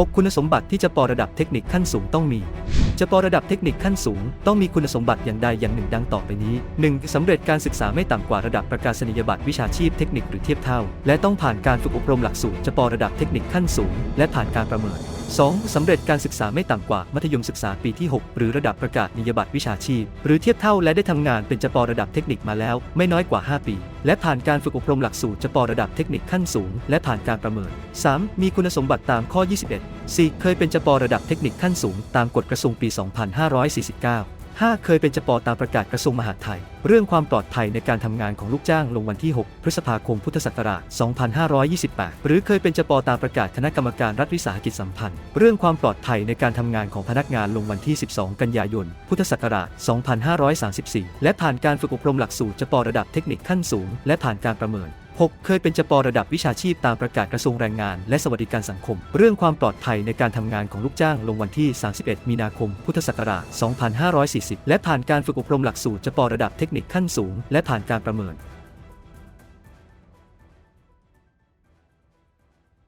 6คุณสมบัติที่จะปอระดับเทคนิคขั้นสูงต้องมี จะปอระดับเทคนิคขั้นสูง ต้องมีคุณสมบัติอย่างใดอย่างหนึ่งดังต่อไปนี้ 1. สำเร็จการศึกษาไม่ต่ำกว่าระดับประกาศนียบัตรวิชาชีพเทคนิคหรือเทียบเท่า และต้องผ่านการฝึกอบรมหลักสูตรจะปอระดับเทคนิคขั้นสูง และผ่านการประเมิน 2. สำเร็จการศึกษาไม่ต่ำกว่ามัธยมศึกษาปีที่ 6 หรือระดับประกาศนียบัตรวิชาชีพ หรือเทียบเท่าและได้ทำงานเป็นจประดับเทคนิคมาแล้ว ไม่น้อยกว่า 5 ปี และผ่านการฝึกอบรมหลักสูตรจประดับเทคนิคขั้นสูง และผ่านการประเมิน 3. มีคุณสมบัติตามข้อ 21 4. เคยเป็นจประดับเทคนิคขั้นสูง ตามกฎกระทรวงปี 2549 5. เคยเป็นจปตามประกาศกระทรวงมหาดไทย เรื่องความปลอดภัยในการทำงานของลูกจ้างลงวันที่ 6 พฤษภาคมพุทธศักราช 2528 หรือเคยเป็นจปตามประกาศคณะกรรมการรัฐวิสาหกิจสัมพันธ์ เรื่องความปลอดภัยในการทำงานของพนักงานลงวันที่ 12 กันยายน พุทธศักราช 2534 และผ่านการฝึกอบรมหลักสูตรจประดับเทคนิคขั้นสูง และผ่านการประเมิน 6. เคยเป็นจประดับวิชาชีพตามประกาศกระทรวงแรงงาน และสวัสดิการสังคม เรื่องความปลอดภัยในการทำงานของลูกจ้างลงวันที่ 31 มีนาคม พุทธศักราช 2540 และผ่านการฝึกอบรมหลักสูตรจประดับเทคนิคขั้นสูง และผ่านการประเมิน